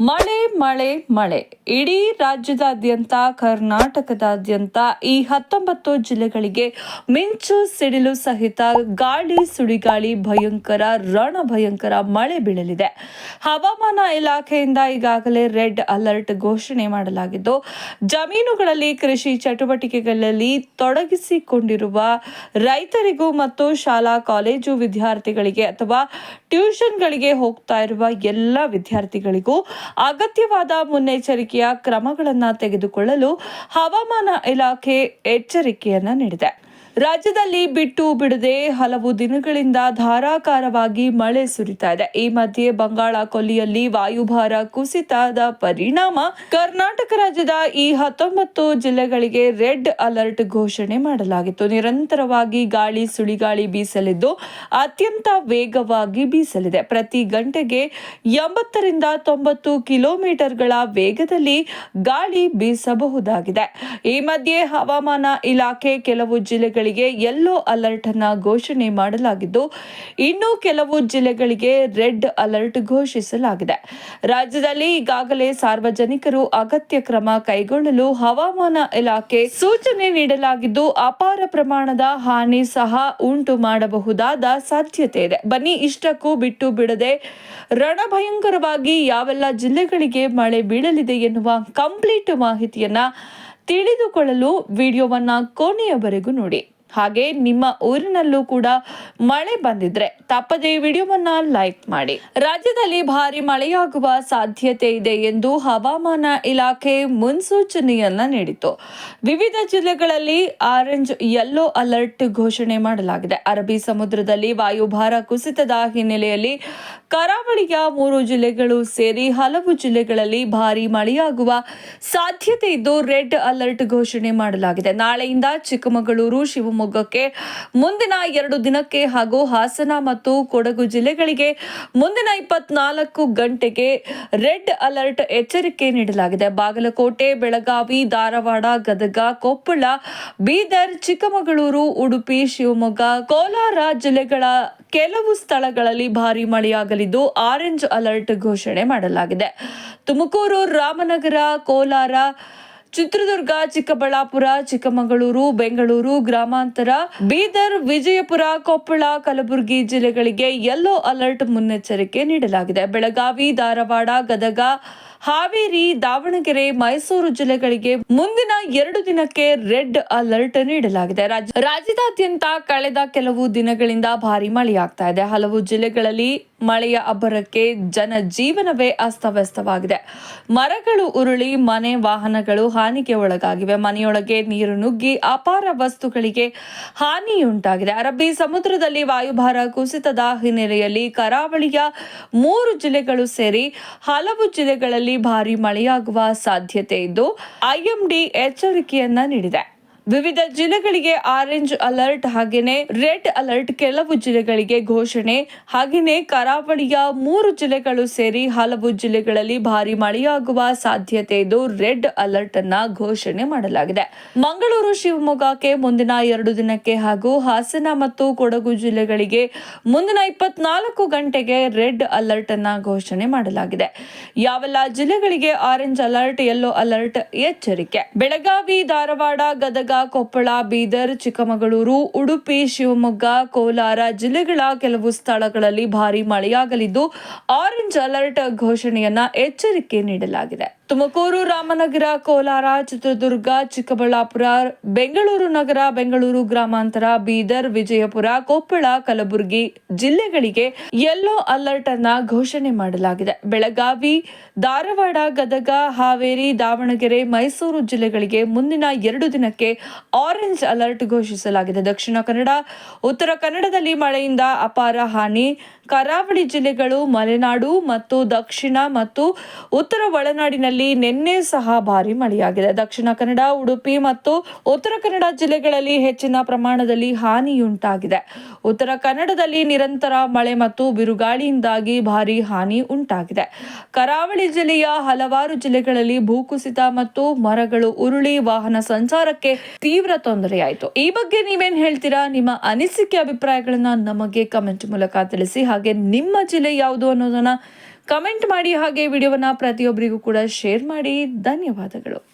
ಮಳೆ ಮಳೆ ಮಳೆ. ಇಡೀ ರಾಜ್ಯದಾದ್ಯಂತ, ಕರ್ನಾಟಕದಾದ್ಯಂತ ಈ ಹತ್ತೊಂಬತ್ತು ಜಿಲ್ಲೆಗಳಿಗೆ ಮಿಂಚು, ಸಿಡಿಲು ಸಹಿತ ಗಾಳಿ ಸುಳಿಗಾಳಿ ಭಯಂಕರ ರಣ ಭಯಂಕರ ಮಳೆ ಬೀಳಲಿದೆ. ಹವಾಮಾನ ಇಲಾಖೆಯಿಂದ ಈಗಾಗಲೇ ರೆಡ್ ಅಲರ್ಟ್ ಘೋಷಣೆ ಮಾಡಲಾಗಿದ್ದು, ಜಮೀನುಗಳಲ್ಲಿ ಕೃಷಿ ಚಟುವಟಿಕೆಗಳಲ್ಲಿ ತೊಡಗಿಸಿಕೊಂಡಿರುವ ರೈತರಿಗೂ ಮತ್ತು ಶಾಲಾ, ಕಾಲೇಜು ವಿದ್ಯಾರ್ಥಿಗಳಿಗೆ ಅಥವಾ ಟ್ಯೂಷನ್ಗಳಿಗೆ ಹೋಗ್ತಾ ಇರುವ ಎಲ್ಲ ವಿದ್ಯಾರ್ಥಿಗಳಿಗೂ ಅಗತ್ಯವಾದ ಮುನ್ನೆಚ್ಚರಿಕೆಯ ಕ್ರಮಗಳನ್ನು ತೆಗೆದುಕೊಳ್ಳಲು ಹವಾಮಾನ ಇಲಾಖೆ ಎಚ್ಚರಿಕೆಯನ್ನು ನೀಡಿದೆ. ರಾಜ್ಯದಲ್ಲಿ ಬಿಟ್ಟು ಬಿಡದೆ ಹಲವು ದಿನಗಳಿಂದ ಧಾರಾಕಾರವಾಗಿ ಮಳೆ ಸುರಿತಾ ಇದೆ. ಈ ಮಧ್ಯೆ ಬಂಗಾಳ ಕೊಲ್ಲಿಯಲ್ಲಿ ವಾಯುಭಾರ ಕುಸಿತದ ಪರಿಣಾಮ ಕರ್ನಾಟಕ ರಾಜ್ಯದ ಈ ಹತ್ತೊಂಬತ್ತು ಜಿಲ್ಲೆಗಳಿಗೆ ರೆಡ್ ಅಲರ್ಟ್ ಘೋಷಣೆ ಮಾಡಲಾಗಿತ್ತು. ನಿರಂತರವಾಗಿ ಗಾಳಿ ಸುಳಿಗಾಳಿ ಬೀಸಲಿದ್ದು ಅತ್ಯಂತ ವೇಗವಾಗಿ ಬೀಸಲಿದೆ. ಪ್ರತಿ ಗಂಟೆಗೆ ಎಂಬತ್ತರಿಂದ ತೊಂಬತ್ತು ಕಿಲೋಮೀಟರ್ಗಳ ವೇಗದಲ್ಲಿ ಗಾಳಿ ಬೀಸಬಹುದಾಗಿದೆ. ಈ ಮಧ್ಯೆ ಹವಾಮಾನ ಇಲಾಖೆ ಕೆಲವು ಜಿಲ್ಲೆಗಳಿಗೆ ಯೆಲ್ಲೋ ಅಲರ್ಟ್ ಅನ್ನ ಘೋಷಣೆ ಮಾಡಲಾಗಿದ್ದು, ಇನ್ನು ಕೆಲವು ಜಿಲ್ಲೆಗಳಿಗೆ ರೆಡ್ ಅಲರ್ಟ್ ಘೋಷಿಸಲಾಗಿದೆ. ರಾಜ್ಯದಲ್ಲಿ ಈಗಾಗಲೇ ಸಾರ್ವಜನಿಕರು ಅಗತ್ಯ ಕ್ರಮ ಕೈಗೊಳ್ಳಲು ಹವಾಮಾನ ಇಲಾಖೆ ಸೂಚನೆ ನೀಡಲಾಗಿದ್ದು, ಅಪಾರ ಪ್ರಮಾಣದ ಹಾನಿ ಸಹ ಉಂಟು ಮಾಡಬಹುದಾದ ಸಾಧ್ಯತೆ ಇದೆ. ಬನ್ನಿ, ಇಷ್ಟಕ್ಕೂ ಬಿಟ್ಟು ಬಿಡದೆ ರಣಭಯಂಕರವಾಗಿ ಯಾವೆಲ್ಲ ಜಿಲ್ಲೆಗಳಿಗೆ ಮಳೆ ಬೀಳಲಿದೆ ಎನ್ನುವ ಕಂಪ್ಲೀಟ್ ಮಾಹಿತಿಯನ್ನ ತಿಳಿದುಕೊಳ್ಳಲು ವಿಡಿಯೋವನ್ನು ಕೊನೆಯವರೆಗೂ ನೋಡಿ. ಹಾಗೆ ನಿಮ್ಮ ಊರಿನಲ್ಲೂ ಕೂಡ ಮಳೆ ಬಂದಿದ್ರೆ ತಪ್ಪದೇ ವಿಡಿಯೋವನ್ನ ಲೈಕ್ ಮಾಡಿ. ರಾಜ್ಯದಲ್ಲಿ ಭಾರಿ ಮಳೆಯಾಗುವ ಸಾಧ್ಯತೆ ಇದೆ ಎಂದು ಹವಾಮಾನ ಇಲಾಖೆ ಮುನ್ಸೂಚನೆಯನ್ನ ನೀಡಿತು ವಿವಿಧ ಜಿಲ್ಲೆಗಳಲ್ಲಿ ಆರೆಂಜ್, ಯೆಲ್ಲೋ ಅಲರ್ಟ್ ಘೋಷಣೆ ಮಾಡಲಾಗಿದೆ. ಅರಬ್ಬಿ ಸಮುದ್ರದಲ್ಲಿ ವಾಯುಭಾರ ಕುಸಿತದ ಹಿನ್ನೆಲೆಯಲ್ಲಿ ಕರಾವಳಿಯ ಮೂರು ಜಿಲ್ಲೆಗಳು ಸೇರಿ ಹಲವು ಜಿಲ್ಲೆಗಳಲ್ಲಿ ಭಾರಿ ಮಳೆಯಾಗುವ ಸಾಧ್ಯತೆ ಇದ್ದು ರೆಡ್ ಅಲರ್ಟ್ ಘೋಷಣೆ ಮಾಡಲಾಗಿದೆ. ನಾಳೆಯಿಂದ ಚಿಕ್ಕಮಗಳೂರು ಶಿವಮೊಗ್ಗಕ್ಕೆ. ಮುಂದಿನ ಎರಡು ದಿನಕ್ಕೆ ಹಾಗೂ ಹಾಸನ ಮತ್ತು ಕೊಡಗು ಜಿಲ್ಲೆಗಳಿಗೆ ಮುಂದಿನ ಇಪ್ಪತ್ನಾಲ್ಕು ಗಂಟೆಗೆ ರೆಡ್ ಅಲರ್ಟ್ ಎಚ್ಚರಿಕೆ ನೀಡಲಾಗಿದೆ. ಬಾಗಲಕೋಟೆ, ಬೆಳಗಾವಿ, ಧಾರವಾಡ, ಗದಗ, ಕೊಪ್ಪಳ, ಬೀದರ್, ಚಿಕ್ಕಮಗಳೂರು, ಉಡುಪಿ, ಶಿವಮೊಗ್ಗ, ಕೋಲಾರ ಜಿಲ್ಲೆಗಳ ಕೆಲವು ಸ್ಥಳಗಳಲ್ಲಿ ಭಾರಿ ಮಳೆಯಾಗಲಿದ್ದು ಆರೆಂಜ್ ಅಲರ್ಟ್ ಘೋಷಣೆ ಮಾಡಲಾಗಿದೆ. ತುಮಕೂರು, ರಾಮನಗರ, ಕೋಲಾರ ಚಿತ್ರದುರ್ಗ, ಚಿಕ್ಕಬಳ್ಳಾಪುರ, ಚಿಕ್ಕಮಗಳೂರು, ಬೆಂಗಳೂರು, ಗ್ರಾಮಾಂತರ, ಬೀದರ್, ವಿಜಯಪುರ, ಕೊಪ್ಪಳ, ಕಲಬುರಗಿ ಜಿಲ್ಲೆಗಳಿಗೆ ಯೆಲ್ಲೋ ಅಲರ್ಟ್ ಮುನ್ನೆಚ್ಚರಿಕೆ ನೀಡಲಾಗಿದೆ. ಬೆಳಗಾವಿ, ಧಾರವಾಡ, ಗದಗ ಹಾವೇರಿ, ದಾವಣಗೆರೆ, ಮೈಸೂರು ಜಿಲ್ಲೆಗಳಿಗೆ ಮುಂದಿನ ಎರಡು ದಿನಕ್ಕೆ ರೆಡ್ ಅಲರ್ಟ್ ನೀಡಲಾಗಿದೆ. ರಾಜ್ಯ- ರಾಜ್ಯದಾದ್ಯಂತ ಕಳೆದ ಕೆಲವು ದಿನಗಳಿಂದ ಭಾರಿ ಮಳೆಯಾಗ್ತಾ ಇದೆ. ಹಲವು ಜಿಲ್ಲೆಗಳಲ್ಲಿ ಮಳೆಯ ಅಬ್ಬರಕ್ಕೆ ಜನಜೀವನವೇ ಅಸ್ತವ್ಯಸ್ತವಾಗಿದೆ. ಮರಗಳು ಉರುಳಿ, ಮನೆ ವಾಹನಗಳು ಹಾನಿಗೆ ಒಳಗಾಗಿವೆ. ಮನೆಯೊಳಗೆ ನೀರು ನುಗ್ಗಿ ಅಪಾರ ವಸ್ತುಗಳಿಗೆ ಹಾನಿಯುಂಟಾಗಿದೆ. ಅರಬ್ಬಿ ಸಮುದ್ರದಲ್ಲಿ ವಾಯುಭಾರ ಕುಸಿತದ ಹಿನ್ನೆಲೆಯಲ್ಲಿ ಕರಾವಳಿಯ ಮೂರು ಜಿಲ್ಲೆಗಳು ಸೇರಿ ಹಲವು ಜಿಲ್ಲೆಗಳಲ್ಲಿ ಭಾರಿ ಮಳೆಯಾಗುವ ಸಾಧ್ಯತೆ ಇದ್ದು ಐಎಂಡಿ ಎಚ್ಚರಿಕೆಯನ್ನ ನೀಡಿದೆ. ವಿವಿಧ ಜಿಲ್ಲೆಗಳಿಗೆ ಆರೆಂಜ್ ಅಲರ್ಟ್ ಹಾಗೇನೆ ರೆಡ್ ಅಲರ್ಟ್ ಕೆಲವು ಜಿಲ್ಲೆಗಳಿಗೆ ಘೋಷಣೆ. ಹಾಗೇನೆ ಕರಾವಳಿಯ ಮೂರು ಜಿಲ್ಲೆಗಳು ಸೇರಿ ಹಲವು ಜಿಲ್ಲೆಗಳಲ್ಲಿ ಭಾರಿ ಮಳೆಯಾಗುವ ಸಾಧ್ಯತೆ ಇದ್ದು ರೆಡ್ ಅಲರ್ಟ್ ಅನ್ನ ಘೋಷಣೆ ಮಾಡಲಾಗಿದೆ. ಮಂಗಳೂರು, ಶಿವಮೊಗ್ಗಕ್ಕೆ ಮುಂದಿನ ಎರಡು ದಿನಕ್ಕೆ ಹಾಗೂ ಹಾಸನ ಮತ್ತು ಕೊಡಗು ಜಿಲ್ಲೆಗಳಿಗೆ ಮುಂದಿನ ಇಪ್ಪತ್ನಾಲ್ಕು ಗಂಟೆಗೆ ರೆಡ್ ಅಲರ್ಟ್ ಅನ್ನ ಘೋಷಣೆ ಮಾಡಲಾಗಿದೆ. ಯಾವೆಲ್ಲ ಜಿಲ್ಲೆಗಳಿಗೆ ಆರೆಂಜ್ ಅಲರ್ಟ್, ಯೆಲ್ಲೋ ಅಲರ್ಟ್ ಎಚ್ಚರಿಕೆ? ಬೆಳಗಾವಿ, ಧಾರವಾಡ, ಗದಗ ಕೊಪ್ಪಳ, ಬೀದರ್, ಚಿಕ್ಕಮಗಳೂರು, ಉಡುಪಿ, ಶಿವಮೊಗ್ಗ, ಕೋಲಾರ ಜಿಲ್ಲೆಗಳ ಕೆಲವು ಸ್ಥಳಗಳಲ್ಲಿ ಭಾರೀ ಮಳೆಯಾಗಲಿದ್ದು ಆರೆಂಜ್ ಅಲರ್ಟ್ ಘೋಷಣೆಯನ್ನ ಎಚ್ಚರಿಕೆ ನೀಡಲಾಗಿದೆ. ತುಮಕೂರು, ರಾಮನಗರ, ಕೋಲಾರ, ಚಿತ್ರದುರ್ಗ, ಚಿಕ್ಕಬಳ್ಳಾಪುರ, ಬೆಂಗಳೂರು ನಗರ, ಬೆಂಗಳೂರು ಗ್ರಾಮಾಂತರ, ಬೀದರ್, ವಿಜಯಪುರ, ಕೊಪ್ಪಳ, ಕಲಬುರಗಿ ಜಿಲ್ಲೆಗಳಿಗೆ ಯೆಲ್ಲೋ ಅಲರ್ಟ್ ಅನ್ನ ಘೋಷಣೆ ಮಾಡಲಾಗಿದೆ. ಬೆಳಗಾವಿ, ಧಾರವಾಡ, ಗದಗ, ಹಾವೇರಿ, ದಾವಣಗೆರೆ, ಮೈಸೂರು ಜಿಲ್ಲೆಗಳಿಗೆ ಮುಂದಿನ ಎರಡು ದಿನಕ್ಕೆ ಆರೆಂಜ್ ಅಲರ್ಟ್ ಘೋಷಿಸಲಾಗಿದೆ. ದಕ್ಷಿಣ ಕನ್ನಡ, ಉತ್ತರ ಕನ್ನಡದಲ್ಲಿ ಮಳೆಯಿಂದ ಅಪಾರ ಹಾನಿ. ಕರಾವಳಿ ಜಿಲ್ಲೆಗಳು ಮಲೆನಾಡು ಮತ್ತು ದಕ್ಷಿಣ ಮತ್ತು ಉತ್ತರ ಒಳನಾಡಿನಲ್ಲಿ ನಿನ್ನೆ ಸಹ ಭಾರಿ ಮಳೆಯಾಗಿದೆ. ದಕ್ಷಿಣ ಕನ್ನಡ, ಉಡುಪಿ ಮತ್ತು ಉತ್ತರ ಕನ್ನಡ ಜಿಲ್ಲೆಗಳಲ್ಲಿ ಹೆಚ್ಚಿನ ಪ್ರಮಾಣದಲ್ಲಿ ಹಾನಿಯುಂಟಾಗಿದೆ. ಉತ್ತರ ಕನ್ನಡದಲ್ಲಿ ನಿರಂತರ ಮಳೆ ಮತ್ತು ಬಿರುಗಾಳಿಯಿಂದಾಗಿ ಭಾರಿ ಹಾನಿ ಉಂಟಾಗಿದೆ. ಕರಾವಳಿ ಜಿಲ್ಲೆಯ ಹಲವಾರು ಜಿಲ್ಲೆಗಳಲ್ಲಿ ಭೂಕುಸಿತ ಮತ್ತು ಮರಗಳು ಉರುಳಿ ವಾಹನ ಸಂಚಾರಕ್ಕೆ ತೀವ್ರ ತೊಂದರೆಯಾಯಿತು. ಈ ಬಗ್ಗೆ ನೀವೇನ್ ಹೇಳ್ತೀರಾ? ನಿಮ್ಮ ಅನಿಸಿಕೆ, ಅಭಿಪ್ರಾಯಗಳನ್ನ ನಮಗೆ ಕಮೆಂಟ್ ಮೂಲಕ ತಿಳಿಸಿ. ಹಾಗೆ ನಿಮ್ಮ ಜಿಲ್ಲೆ ಯಾವುದು ಅನ್ನೋದನ್ನ ಕಮೆಂಟ್ ಮಾಡಿ ಹಾಗೆ ವಿಡಿಯೋವನ್ನು ಪ್ರತಿಯೊಬ್ಬರಿಗೂ ಕೂಡ ಶೇರ್ ಮಾಡಿ. ಧನ್ಯವಾದಗಳು.